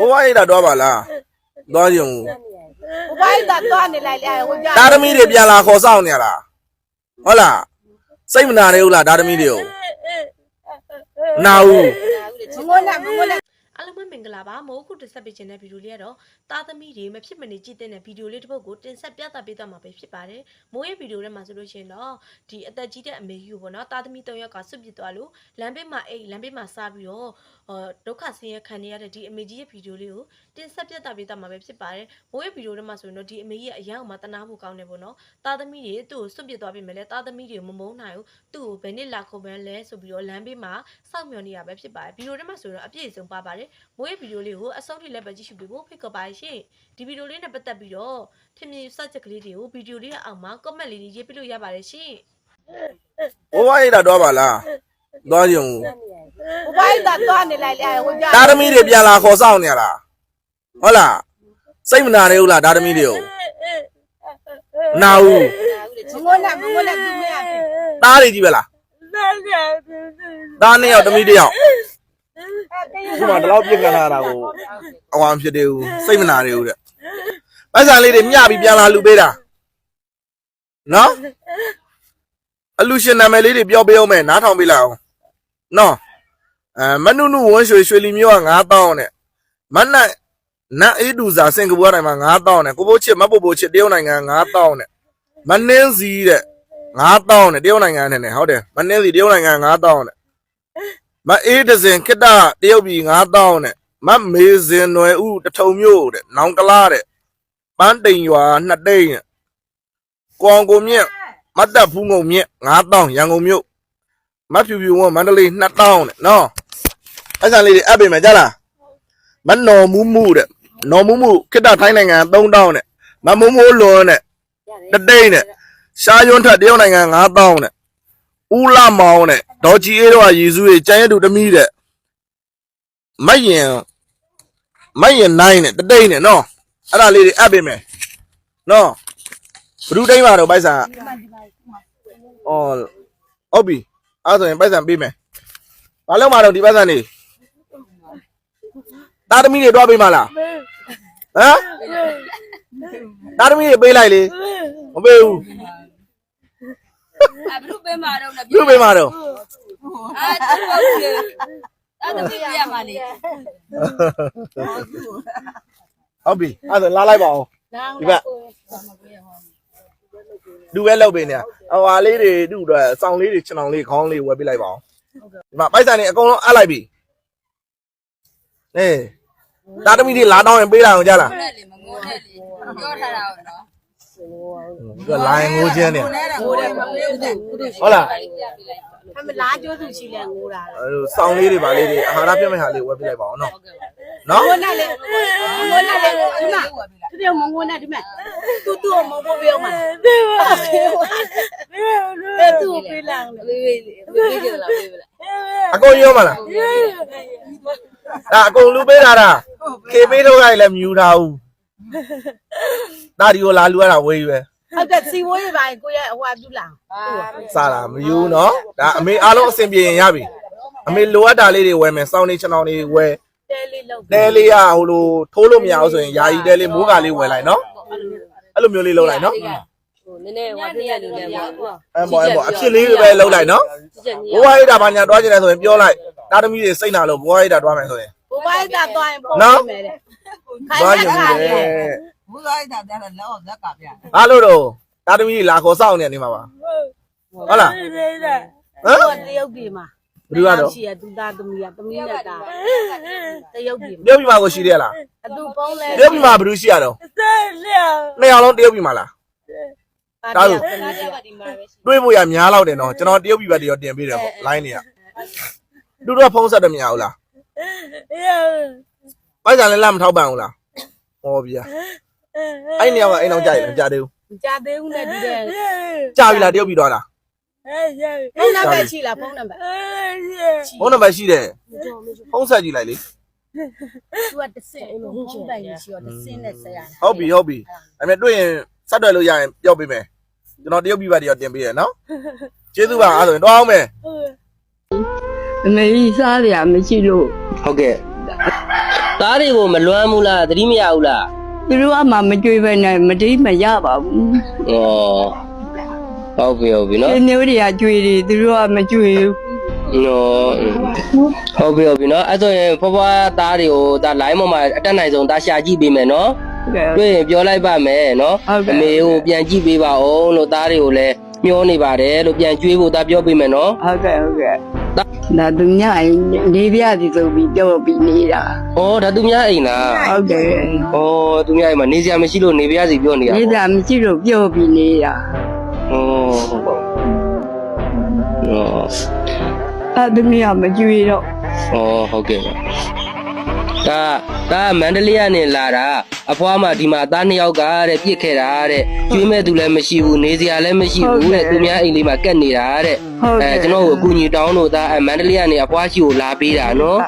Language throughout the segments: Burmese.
ဘဝရိတ်တာတော့ပါလားသွားကြုံဘဘိုင်းသာသွားနေလိုက်လေဟိုကြဒါသမီးတွေပြန်လာခေါ်ဆောင်နေရလားဟုတ်လားစိတ်မနာရဘူးလားဒါသမီးတွေကိုနာဘူးမငိုနဲ့မငိုနဲ့ အားလုံးပဲမင်္ဂလာပါမိုးခုတင်ဆက်ပေးခြင်းတဲ့ဗီဒီယိုလေးကတော့သားသမီးတွေမဖြစ်မနေကြည့်တဲ့ဗီဒီယိုလေးတစ်ပုဒ်ကိုတင်ဆက်ပြသပေးသွားမှာပဲဖြစ်ပါတယ်မိုးရဲ့ဗီဒီယိုထဲမှာဆိုလို့ရှိရင်တော့ဒီအသက်ကြီးတဲ့အမေကြီးကိုပေါ့နော်သားသမီး၃ယောက်ကဆွတ်ပစ်သွားလို့လမ်းဘေးမှာအိတ်လမ်းဘေးမှာစားပြီးတော့ဟောဒုက္ခဆင်းရဲခံနေရတဲ့ဒီအမေကြီးရဲ့ဗီဒီယိုလေးကိုတင်ဆက်ပြသပေးသွားမှာပဲဖြစ်ပါတယ်မိုးရဲ့ဗီဒီယိုထဲမှာဆိုရင်တော့ဒီအမေကြီးရဲ့အရန်အောင်မတနာဖို့ကောင်းတယ်ပေါ့နော်သားသမီးတွေသူ့ကိုဆွတ်ပစ်သွားပြီမဲ့လဲသားသမီးတွေမမုန်းနိုင်ဘူးသူ့ကိုဘယ်နှစ်လာခုံပဲလဲဆိုပြီးတော့လမ်းဘေးမှာစောင့်မျှော်နေရပဲဖြစ်ပါတယ်ဗီဒီယိုထဲမှာဆိုရင်တော့အပြည့်အစုံပါပါတယ် မိုးရဲ့ဗီဒီယိုလေးကိုအဆုံးထိလည်းပဲကြည့်ရှုပေးဖို့ဖိတ်ခေါ်ပါရှင်ဒီဗီဒီယိုလေးနဲ့ပတ်သက်ပြီးတော့ထင်မြင်စချက်ကလေးတွေကိုဗီဒီယိုလေးရဲ့အောက်မှာ comment လေးတွေရေးပြလို့ရပါတယ်ရှင်ဘဝရိတ်တာတော့ပါလားသွားကြုံဘဘိုင်းသာသွားနေလိုက်လေဟိုကြဒါသမီးတွေပြန်လာခေါ်ဆောင်နေရလားဟုတ်လားစိတ်မနာရဘူးလားဒါသမီးတွေကိုနာဘူးမငိုနဲ့မငိုနဲ့သူမရဘူးသားတွေကြီးပဲလားသားနှစ်ယောက်သမီးတစ်ယောက် ဒီမှာတော့ပြစ်ကန်လာတာကိုအဝမ်းဖြစ်တယ်ဦးစိတ်မနာရဘူးတဲ့ပိုက်ဆံလေးတွေမျှပြီးပြန်လာလူပေးတာနော်အလူရှင်နာမည်လေးတွေပြောပေးအောင်မယ်နားထောင်ပေးလိုက်အောင်နော်အဲမနုနုဝန်းရွှေရွှေလီမျိုးက9000နဲ့မနတ်နတ်အေးဒူစာစင်ကာပူတိုင်းမှာ9000နဲ့ကိုဘိုးချစ်မဘိုဘိုချစ်တရုတ်နိုင်ငံ9000နဲ့မနှင်းစီတဲ့9000နဲ့တရုတ်နိုင်ငံနဲ့နဲ့ဟုတ်တယ်မနှင်းစီတရုတ်နိုင်ငံ9000နဲ့ မအေးဒဇင်ခိတ္တတရုတ်ပြည်9000နဲ့မမေစင်နွယ်ဥတထုံမျိုးတဲ့နောင်ကလာတဲ့ပန်းတိန်ရွာနှစ်တိန်နဲ့ကွန်ကိုမြင့်မတ်တပ်ဖူးငုံမြင့်9000ရန်ကုန်မြို့မဖြူဖြူဝန်းမန္တလေး2000နဲ့နော်အဲ့ဆန်လေးတွေအပ်ပေးမယ်ကြလားမနော်မူးမူတဲ့နော်မူးမူခိတ္တထိုင်းနိုင်ငံ3000နဲ့မမိုးမိုးလွန်နဲ့တတိန်နဲ့ရှားယွန်းထက်တရုတ်နိုင်ငံ9000နဲ့ ဦးလာမောင်နဲ့ဒေါ်ကြီးအေးတော့ရေစုရေးကျန်ရတူတမီးတဲ့မယင်မယင်နိုင်နဲ့တတိန်နဲ့နော်အဲ့ဒါလေးတွေအပ်ပေးမယ်နော်ဘလူးတိုင်းမှာတော့ပိုက်ဆံကအော်ဟုတ်ပြီအဲ့ဒါဆိုရင်ပိုက်ဆံပေးမယ်ဘာလို့မှတော့ဒီပိုက်ဆံနေတာသမီးတွေတွားပေးမလားဟမ်တာသမီးတွေပေးလိုက်လေမပေးဘူး ဘလို့ပေးမှာတော့ဘလို့ပေးမှာတော့အာတူပါဦးလေအဲ့ဒါပြရမှာလေဟုတ်ပြီအဲ့ဒါလာလိုက်ပါဦးဒီဘက်လူပဲလောက်ပင်နေဟိုဟာလေးတွေသူ့အတွက်စောင်းလေးတွေခြံောင်လေးခေါင်းလေးဝယ်ပေးလိုက်ပါအောင်ဒီမှာပိုက်ဆံတွေအကုန်လုံးအပ်လိုက်ပြီအေးတာသမီတွေလာတော့ရင်ပေးလာအောင်ကြလားမငိုးနဲ့လေပြောထားတာတော့ သူကလိုင်းငိုးချင်းနေငိုတယ်မပေးဘူးတဲ့ဟုတ်လားအမလားကျိုးစုချီလဲငိုတာအဲလိုစောင်းလေးတွေပါလေးတွေအာဟာရပြတ်မဲ့ဟာလေးဝယ်ပြလိုက်ပါအောင်နော်နော်ငိုနဲ့လေငိုနဲ့လေဒီမှာသူပြောမငိုနဲ့ဒီမှာသူသူ့ကိုမပို့ပြောမှာဒီမှာသူ့ကိုပေးလာလို့ပေးပေးပေးကြလားပေးပေးလားအကုန်ရောမလားဒါအကုန်လူပေးတာလားခေပေးထုတ်လိုက်လည်းမြူတာဘူး တာဒီကိုလာလူရတာဝေးရွယ်ဟုတ်တယ်စီဝိုးရပါကိုရဲ့ဟိုအပြူလာစားတာမယူနော်ဒါအမေအားလုံးအဆင်ပြေရင်ရပြီအမေလိုအပ်တာလေးတွေဝယ်မယ်စောင်းနေချောင်းနေဝယ်တဲလေးလောက်တဲလေးရဟိုလိုထိုးလို့မရဘူးဆိုရင်ယာယီတဲလေးမိုးကာလေးဝယ်လိုက်နော်အဲ့လိုမျိုးလေးလုပ်လိုက်နော်နည်းနည်းဟိုတည်းရတယ်လေကွာအဲ့ပေါ်အဲ့ပေါ်အဖြစ်လေးတွေပဲလုပ်လိုက်နော်ဒီချက်ညီဘဝရိတာဘာညာတွားကျင်တယ်ဆိုရင်ပြောလိုက်တာသမီးတွေစိတ်နာလို့ဘဝရိတာတွားမယ်ဆိုရင် ဘဘိုင်းသာသွားရင်ပုံမယ်တဲ့တွားကျင်တယ်ဘူးသားတာပြတယ်လောဇက်ကပြတယ်အားလို့တော့တာသမီးတွေလာခေါ်စောင့်နေနေမှာပါဟုတ်လားဟမ်ဟိုတရုတ်ပြည်မှာဘယ်သူကတော့ရှိရသူသားသမီးကသမီးနဲ့သားတရုတ်ပြည်မှာတရုတ်ပြည်မှာကိုရှိတယ်လားအတူပုံးလဲတရုတ်ပြည်မှာဘယ်သူရှိရတော့နှစ်ယောက်လုံးတရုတ်ပြည်မှာလားတာလို့တွေးဖို့ရများတော့တယ်နော်ကျွန်တော်တရုတ်ပြည်ဘက်တရောတင်ပေးတယ်ပေါ့ line တွေကသူတို့ကဖုံးဆက်တယ်မရဘူးလား ပိုက်ဆံလည်းလက်မထောက်ပံ့ဘူးလားဟောဗျာအဲ့နေရာကအိမ်အောင်ကြရမကြသေးဘူးကြာသေးဦးနဲ့ဒီတဲ့ကြပြီလားတရုတ်ပြည်သွားလားဖုန်းနံပါတ်ရှိလားဖုန်းနံပါတ်ဖုန်းနံပါတ်ရှိတယ်ဖုန်းဆက်ကြည့်လိုက်လေသူကတစ်စင်းဖုန်းတိုင်ရှိတော့တစ်စင်းနဲ့ဆက်ရတယ်ဟုတ်ပြီဟုတ်ပြီအဲ့မဲ့တွေ့ရင်ဆက်တွယ်လို့ရရင်ပြောပေးမယ်ကျွန်တော်တရုတ်ပြည်ဘက်တရောတင်ပေးရနော်ကျေးဇူးပါအဲ့ဆိုရင်တော့အောင်မယ်အမေကြီးစားရမရှိလို့ဟုတ်ကဲ့ သားတွေကိုမလွမ်းဘူးလားသတိမရဘူးလားသူတို့ကမှမကြွေးပဲနဲ့မတိမရပါဘူးဩဟုတ်ပြီဟုတ်ပြီနော်ဒီမျိုးတွေကကြွေးတယ်သူတို့ကမကြွေးဘူးနော်ဟုတ်ပြီဟုတ်ပြီနော်အဲ့ဆိုရင်ဖွားဖွားသားတွေကိုဒါ line ပေါ်မှာအတက်နိုင်ဆုံးဒါရှာကြည့်ပေးမယ်နော်ဟုတ်ကဲ့တွေ့ရင်ပြောလိုက်ပါမယ်နော်ဟုတ်ကဲ့အမေကိုပြန်ကြည့်ပေးပါအောင်လို့သားတွေကိုလည်းမျောနေပါတယ်လို့ပြန်ကြွေးဖို့ဒါပြောပေးမယ်နော်ဟုတ်ကဲ့ဟုတ်ကဲ့ ဒါသူညနေပြစီဆိုပြီးပြောပြီးနေတာဩဒါသူများအိမ်လားဟုတ်ကဲ့ဩသူများအိမ်မှာနေစရာမရှိလို့နေပြရစီပြောနေရနေပါသာမရှိလို့ပြောပြီးနေတာဩဟုတ်ပါဩအဲသူမျိုးကမကြွေးတော့ဩဟုတ်ကဲ့ပါဒါဒါမန္တလေးကနေလာတာ အဖွားမဒီမှာသားနှစ်ယောက်ကတဲ့ပြစ်ခဲ့တာတဲ့ကျွေးမဲ့သူလည်းမရှိဘူးနေစရာလည်းမရှိဘူးတဲ့သူများအိမ်လေးမှာကက်နေတာတဲ့ဟုတ်အဲကဲ့ကျွန်တော်ကိုအကူညီတောင်းလို့ဒါအဲမန္တလေးကနေအဖွားရှိကိုလာပေးတာနော်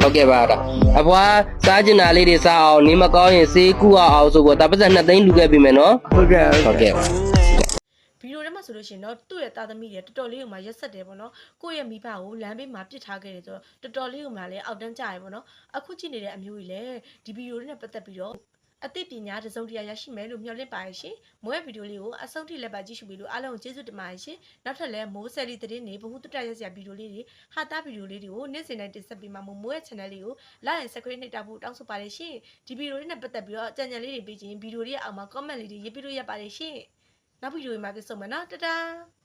ဟုတ်ကဲ့ပါတော့အဖွားစားကျင်တာလေးတွေစားအောင်နေမကောင်းရင်ဆေးကုအောင်ဆိုတော့ဒါပတ်စံ2သိန်းလူခဲ့ပြီမယ်နော်ဟုတ်ကဲ့ဟုတ်ကဲ့ပါဗီဒီယို ထဲမှာဆိုလို့ရှိရင်တော့သူ့ရဲ့သားသမီးတွေတော်တော်လေးကိုမှရက်ဆက်တယ်ပေါ့နော်ကိုယ့်ရဲ့မိဘကိုလမ်းဘေးမှာပစ်ထားခဲ့တယ်ဆိုတော့တော်တော်လေးကိုမှလည်းအောက်တန်းကြရပေါ့နော်အခုကြည့်နေတဲ့အမျိုးကြီးလည်းဒီဗီဒီယိုနဲ့ပတ်သက်ပြီးတော့အသိပညာတစ်စုံတစ်ရာရရှိမယ်လို့မျှော်လင့်ပါရရှင်။မိုးရဲ့ဗီဒီယိုလေးကိုအဆုံးထိလက်ပါကြည့်ရှုပြီးလို့အားလုံးကိုကျေးဇူးတင်ပါတယ်ရှင်။နောက်ထပ်လည်းမိုးဆယ်လီသတင်းတွေဘ ഹു တုတရရစရာဗီဒီယိုလေးတွေဟာတာဗီဒီယိုလေးတွေကိုနေ့စဉ်တိုင်းတင်ဆက်ပေးမှာမို့မိုးရဲ့ channel လေးကို like and subscribe နှိပ်တာဖို့တောင်းဆိုပါတယ်ရှင်။ဒီဗီဒီယိုလေးနဲ့ပတ်သက်ပြီးတော့အကြံဉာဏ်လေးတွေပေးခြင်းဗီဒီယိုလေးရဲ့အောက်မှာ comment လေးတွေရေးပြလို့ရပါတယ်ရှင်။ နောက်ဗီဒီယိုမှာပြန်ဆုံမယ်နော်တတား